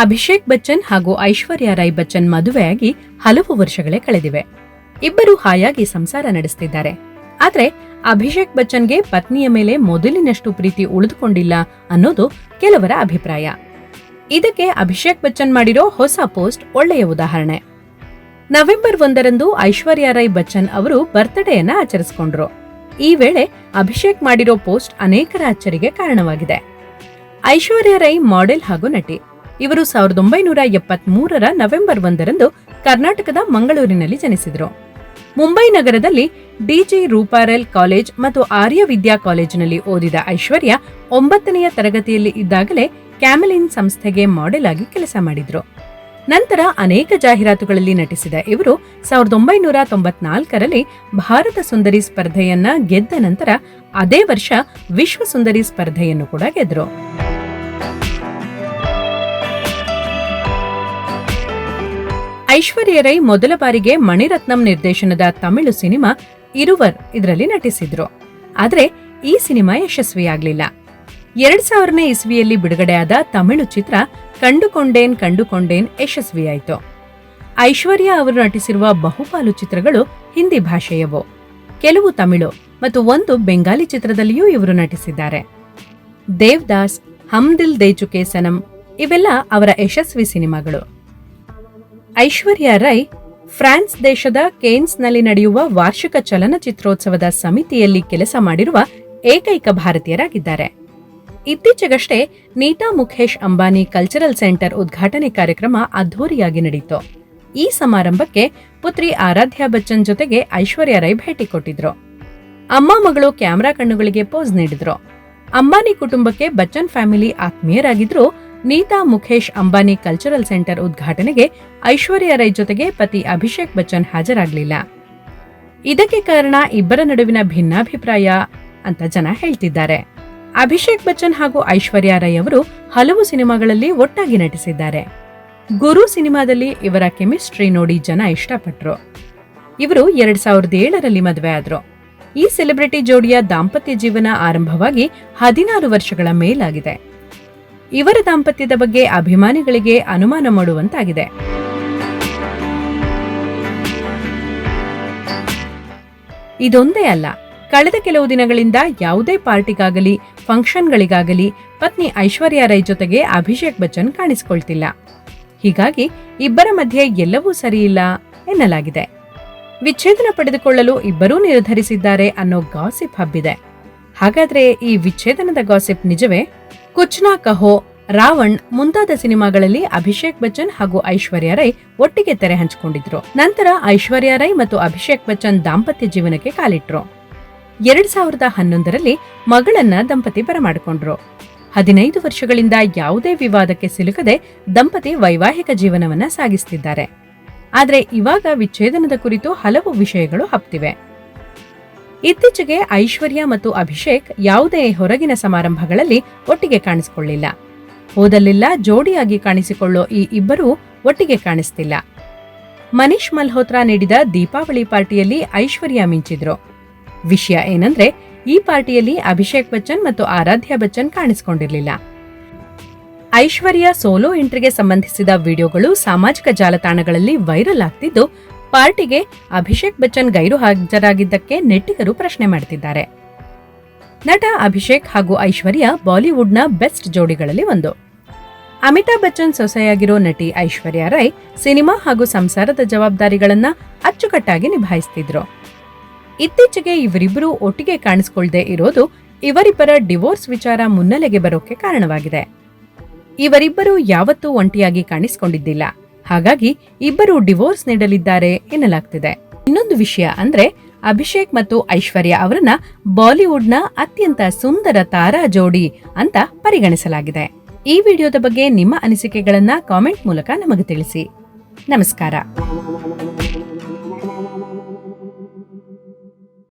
ಅಭಿಷೇಕ್ ಬಚ್ಚನ್ ಹಾಗೂ ಐಶ್ವರ್ಯ ರೈ ಬಚ್ಚನ್ ಮದುವೆಯಾಗಿ ಹಲವು ವರ್ಷಗಳೇ ಕಳೆದಿವೆ. ಇಬ್ಬರು ಹಾಯಾಗಿ ಸಂಸಾರ ನಡೆಸುತ್ತಿದ್ದಾರೆ ಆದರೆ ಅಭಿಷೇಕ್ ಬಚ್ಚನ್ಗೆ ಪತ್ನಿಯ ಮೇಲೆ ಮೊದಲಿನಷ್ಟು ಪ್ರೀತಿ ಉಳಿದುಕೊಂಡಿಲ್ಲ ಅನ್ನೋದು ಕೆಲವರ ಅಭಿಪ್ರಾಯ. ಇದಕ್ಕೆ ಅಭಿಷೇಕ್ ಬಚ್ಚನ್ ಮಾಡಿರೋ ಹೊಸ ಪೋಸ್ಟ್ ಒಳ್ಳೆಯ ಉದಾಹರಣೆ. ನವೆಂಬರ್ ಒಂದರಂದು ಐಶ್ವರ್ಯ ರೈ ಬಚ್ಚನ್ ಅವರು ಬರ್ತ್ಡೇಯನ್ನ ಆಚರಿಸಿಕೊಂಡ್ರು. ಈ ವೇಳೆ ಅಭಿಷೇಕ್ ಮಾಡಿರೋ ಪೋಸ್ಟ್ ಅನೇಕರ ಅಚ್ಚರಿಗೆ ಕಾರಣವಾಗಿದೆ. ಐಶ್ವರ್ಯ ರೈ ಮಾಡೆಲ್ ಹಾಗೂ ನಟಿ. ಇವರು ಸಾವಿರದ ಒಂಬೈನೂರ ಎಪ್ಪತ್ತ್ ಮೂರರ ನವೆಂಬರ್ ಒಂದರಂದು ಕರ್ನಾಟಕದ ಮಂಗಳೂರಿನಲ್ಲಿ ಜನಿಸಿದರು. ಮುಂಬೈ ನಗರದಲ್ಲಿ ಡಿಜಿ ರೂಪಾರೆಲ್ ಕಾಲೇಜ್ ಮತ್ತು ಆರ್ಯ ವಿದ್ಯಾ ಕಾಲೇಜಿನಲ್ಲಿ ಓದಿದ ಐಶ್ವರ್ಯ ಒಂಬತ್ತನೆಯ ತರಗತಿಯಲ್ಲಿ ಇದ್ದಾಗಲೇ ಕ್ಯಾಮಲಿನ್ ಸಂಸ್ಥೆಗೆ ಮಾಡೆಲ್ ಆಗಿ ಕೆಲಸ ಮಾಡಿದರು. ನಂತರ ಅನೇಕ ಜಾಹೀರಾತುಗಳಲ್ಲಿ ನಟಿಸಿದ ಇವರು ಸಾವಿರದ ಒಂಬೈನೂರ ತೊಂಬತ್ನಾಲ್ಕರಲ್ಲಿ ಭಾರತ ಸುಂದರಿ ಸ್ಪರ್ಧೆಯನ್ನ ಗೆದ್ದ ನಂತರ ಅದೇ ವರ್ಷ ವಿಶ್ವ ಸುಂದರಿ ಸ್ಪರ್ಧೆಯನ್ನು ಕೂಡ ಗೆದ್ರು. ಐಶ್ವರ್ಯ ರೈ ಮೊದಲ ಬಾರಿಗೆ ಮಣಿರತ್ನಂ ನಿರ್ದೇಶನದ ತಮಿಳು ಸಿನಿಮಾ ಇರುವರ್ ಇದರಲ್ಲಿ ನಟಿಸಿದ್ರು. ಆದರೆ ಈ ಸಿನಿಮಾ ಯಶಸ್ವಿಯಾಗಲಿಲ್ಲ. ಎರಡ್ ಸಾವಿರನೇ ಇಸ್ವಿಯಲ್ಲಿ ಬಿಡುಗಡೆಯಾದ ತಮಿಳು ಚಿತ್ರ ಕಂಡುಕೊಂಡೇನ್ ಕಂಡುಕೊಂಡೇನ್ ಯಶಸ್ವಿಯಾಯಿತು. ಐಶ್ವರ್ಯ ಅವರು ನಟಿಸಿರುವ ಬಹುಪಾಲು ಚಿತ್ರಗಳು ಹಿಂದಿ ಭಾಷೆಯವು. ಕೆಲವು ತಮಿಳು ಮತ್ತು ಒಂದು ಬೆಂಗಾಲಿ ಚಿತ್ರದಲ್ಲಿಯೂ ಇವರು ನಟಿಸಿದ್ದಾರೆ. ದೇವ್ದಾಸ್ ಹಮ್ ದಿಲ್ ದೇ ಚುಕೆ ಸನಂ ಇವೆಲ್ಲ ಅವರ ಯಶಸ್ವಿ ಸಿನಿಮಾಗಳು. ಐಶ್ವರ್ಯ ರೈ ಫ್ರಾನ್ಸ್ ದೇಶದ ಕೇನ್ಸ್ನಲ್ಲಿ ನಡೆಯುವ ವಾರ್ಷಿಕ ಚಲನಚಿತ್ರೋತ್ಸವದ ಸಮಿತಿಯಲ್ಲಿ ಕೆಲಸ ಮಾಡಿರುವ ಏಕೈಕ ಭಾರತೀಯರಾಗಿದ್ದಾರೆ. ಇತ್ತೀಚೆಗಷ್ಟೇ ನೀತಾ ಮುಖೇಶ್ ಅಂಬಾನಿ ಕಲ್ಚರಲ್ ಸೆಂಟರ್ ಉದ್ಘಾಟನೆ ಕಾರ್ಯಕ್ರಮ ಅದ್ಧೂರಿಯಾಗಿ ನಡೆಯಿತು ಈ ಸಮಾರಂಭಕ್ಕೆ ಪುತ್ರಿ ಆರಾಧ್ಯ ಬಚ್ಚನ್ ಜೊತೆಗೆ ಐಶ್ವರ್ಯ ರೈ ಭೇಟಿ ಕೊಟ್ಟಿದ್ರು. ಅಮ್ಮ ಮಗಳು ಕ್ಯಾಮೆರಾ ಕಣ್ಣುಗಳಿಗೆ ಪೋಸ್ ನೀಡಿದ್ರು. ಅಂಬಾನಿ ಕುಟುಂಬಕ್ಕೆ ಬಚ್ಚನ್ ಫ್ಯಾಮಿಲಿ ಆತ್ಮೀಯರಾಗಿದ್ರು ನೀತಾ ಮುಖೇಶ್ ಅಂಬಾನಿ ಕಲ್ಚರಲ್ ಸೆಂಟರ್ ಉದ್ಘಾಟನೆಗೆ ಐಶ್ವರ್ಯ ರೈ ಜೊತೆಗೆ ಪತಿ ಅಭಿಷೇಕ್ ಬಚ್ಚನ್ ಹಾಜರಾಗಲಿಲ್ಲ. ಇದಕ್ಕೆ ಕಾರಣ ಇಬ್ಬರ ನಡುವಿನ ಭಿನ್ನಾಭಿಪ್ರಾಯ ಅಂತ ಜನ ಹೇಳ್ತಿದ್ದಾರೆ. ಅಭಿಷೇಕ್ ಬಚ್ಚನ್ ಹಾಗೂ ಐಶ್ವರ್ಯ ರೈ ಅವರು ಹಲವು ಸಿನಿಮಾಗಳಲ್ಲಿ ಒಟ್ಟಾಗಿ ನಟಿಸಿದ್ದಾರೆ. ಗುರು ಸಿನಿಮಾದಲ್ಲಿ ಇವರ ಕೆಮಿಸ್ಟ್ರಿ ನೋಡಿ ಜನ ಇಷ್ಟಪಟ್ರು. ಇವರು ಎರಡ್ ಸಾವಿರದ ಏಳರಲ್ಲಿ ಮದುವೆ ಆದ್ರು. ಈ ಸೆಲೆಬ್ರಿಟಿ ಜೋಡಿಯ ದಾಂಪತ್ಯ ಜೀವನ ಆರಂಭವಾಗಿ ಹದಿನಾರು ವರ್ಷಗಳ ಮೇಲಾಗಿದೆ. ಇವರ ದಾಂಪತ್ಯದ ಬಗ್ಗೆ ಅಭಿಮಾನಿಗಳಿಗೆ ಅನುಮಾನ ಮಾಡುವಂತಾಗಿದೆ. ಇದೊಂದೇ ಅಲ್ಲ, ಕಳೆದ ಕೆಲವು ದಿನಗಳಿಂದ ಯಾವುದೇ ಪಾರ್ಟಿಗಾಗಲಿ, ಫಂಕ್ಷನ್ಗಳಿಗಾಗಲಿ ಪತ್ನಿ ಐಶ್ವರ್ಯ ರೈ ಜೊತೆಗೆ ಅಭಿಷೇಕ್ ಬಚ್ಚನ್ ಕಾಣಿಸಿಕೊಳ್ತಿಲ್ಲ. ಹೀಗಾಗಿ ಇಬ್ಬರ ಮಧ್ಯೆ ಎಲ್ಲವೂ ಸರಿಯಿಲ್ಲ ಎನ್ನಲಾಗಿದೆ. ವಿಚ್ಛೇದನ ಪಡೆದುಕೊಳ್ಳಲು ಇಬ್ಬರೂ ನಿರ್ಧರಿಸಿದ್ದಾರೆ ಅನ್ನೋ ಗಾಸಿಪ್ ಹಬ್ಬಿದೆ. ಹಾಗಾದ್ರೆ ಈ ವಿಚ್ಛೇದನದ ಗಾಸಿಪ್ ನಿಜವೇ? ಕುಚ್ನಾ ಕಹೋ, ರಾವಣ್ ಮುಂತಾದ ಸಿನಿಮಾಗಳಲ್ಲಿ ಅಭಿಷೇಕ್ ಬಚ್ಚನ್ ಹಾಗೂ ಐಶ್ವರ್ಯ ರೈ ಒಟ್ಟಿಗೆ ತೆರೆ ಹಂಚಿಕೊಂಡಿದ್ರು. ನಂತರ ಐಶ್ವರ್ಯ ರೈ ಮತ್ತು ಅಭಿಷೇಕ್ ಬಚ್ಚನ್ ದಾಂಪತ್ಯ ಜೀವನಕ್ಕೆ ಕಾಲಿಟ್ರು. ಎರಡ್ ಸಾವಿರದ ಹನ್ನೊಂದರಲ್ಲಿ ಮಗಳನ್ನ ದಂಪತಿ ಬರಮಾಡಿಕೊಂಡ್ರು. ಹದಿನೈದು ವರ್ಷಗಳಿಂದ ಯಾವುದೇ ವಿವಾದಕ್ಕೆ ಸಿಲುಕದೆ ದಂಪತಿ ವೈವಾಹಿಕ ಜೀವನವನ್ನ ಸಾಗಿಸುತ್ತಿದ್ದಾರೆ ಆದರೆ ಇವಾಗ ವಿಚ್ಛೇದನದ ಕುರಿತು ಹಲವು ವಿಷಯಗಳು ಹಬ್ತಿವೆ. ಇತ್ತೀಚೆಗೆ ಐಶ್ವರ್ಯ ಮತ್ತು ಅಭಿಷೇಕ್ ಯಾವುದೇ ಹೊರಗಿನ ಸಮಾರಂಭಗಳಲ್ಲಿ ಒಟ್ಟಿಗೆ ಕಾಣಿಸಿಕೊಳ್ಳಿಲ್ಲ. ಓದಲ್ಲೆಲ್ಲ ಜೋಡಿಯಾಗಿ ಕಾಣಿಸಿಕೊಳ್ಳೋ ಈ ಇಬ್ಬರೂ ಒಟ್ಟಿಗೆ ಕಾಣಿಸ್ತಿಲ್ಲ. ಮನೀಶ್ ಮಲ್ಹೋತ್ರಾ ನೀಡಿದ ದೀಪಾವಳಿ ಪಾರ್ಟಿಯಲ್ಲಿ ಐಶ್ವರ್ಯ ಮಿಂಚಿದ್ರು. ವಿಷಯ ಏನಂದ್ರೆ, ಈ ಪಾರ್ಟಿಯಲ್ಲಿ ಅಭಿಷೇಕ್ ಬಚ್ಚನ್ ಮತ್ತು ಆರಾಧ್ಯ ಬಚ್ಚನ್ ಕಾಣಿಸಿಕೊಂಡಿರಲಿಲ್ಲ. ಐಶ್ವರ್ಯ ಸೋಲೋ ಎಂಟ್ರಿಗೆ ಸಂಬಂಧಿಸಿದ ವಿಡಿಯೋಗಳು ಸಾಮಾಜಿಕ ಜಾಲತಾಣಗಳಲ್ಲಿ ವೈರಲ್ ಆಗ್ತಿದ್ದು ಪಾರ್ಟಿಗೆ ಅಭಿಷೇಕ್ ಬಚ್ಚನ್ ಗೈರು ಹಾಜರಾಗಿದ್ದಕ್ಕೆ ನೆಟ್ಟಿಗರು ಪ್ರಶ್ನೆ ಮಾಡುತ್ತಿದ್ದಾರೆ ನಟ ಅಭಿಷೇಕ್ ಹಾಗೂ ಐಶ್ವರ್ಯ ಬಾಲಿವುಡ್ನ ಬೆಸ್ಟ್ ಜೋಡಿಗಳಲ್ಲಿ ಒಂದು. ಅಮಿತಾಬ್ ಬಚ್ಚನ್ ಸೊಸೆಯಾಗಿರೋ ನಟಿ ಐಶ್ವರ್ಯ ರೈ ಸಿನಿಮಾ ಹಾಗೂ ಸಂಸಾರದ ಜವಾಬ್ದಾರಿಗಳನ್ನ ಅಚ್ಚುಕಟ್ಟಾಗಿ ನಿಭಾಯಿಸ್ತಿದ್ರು. ಇತ್ತೀಚೆಗೆ ಇವರಿಬ್ಬರು ಒಟ್ಟಿಗೆ ಕಾಣಿಸ್ಕೊಳ್ದೇ ಇರೋದು ಇವರಿಬ್ಬರ ಡಿವೋರ್ಸ್ ವಿಚಾರ ಮುನ್ನೆಲೆಗೆ ಬರೋಕೆ ಕಾರಣವಾಗಿದೆ. ಇವರಿಬ್ಬರು ಯಾವತ್ತೂ ಒಂಟಿಯಾಗಿ ಕಾಣಿಸಿಕೊಂಡಿದ್ದಿಲ್ಲ. ಹಾಗಾಗಿ ಇಬ್ಬರು ಡಿವೋರ್ಸ್ ನೀಡಲಿದ್ದಾರೆ ಎನ್ನಲಾಗ್ತಿದೆ. ಇನ್ನೊಂದು ವಿಷಯ ಅಂದ್ರೆ ಅಭಿಷೇಕ್ ಮತ್ತು ಐಶ್ವರ್ಯ ಅವರನ್ನ ಬಾಲಿವುಡ್ನ ಅತ್ಯಂತ ಸುಂದರ ತಾರಾ ಜೋಡಿ ಅಂತ ಪರಿಗಣಿಸಲಾಗಿದೆ. ಈ ವಿಡಿಯೋದ ಬಗ್ಗೆ ನಿಮ್ಮ ಅನಿಸಿಕೆಗಳನ್ನ ಕಾಮೆಂಟ್ ಮೂಲಕ ನಮಗೆ ತಿಳಿಸಿ. ನಮಸ್ಕಾರ.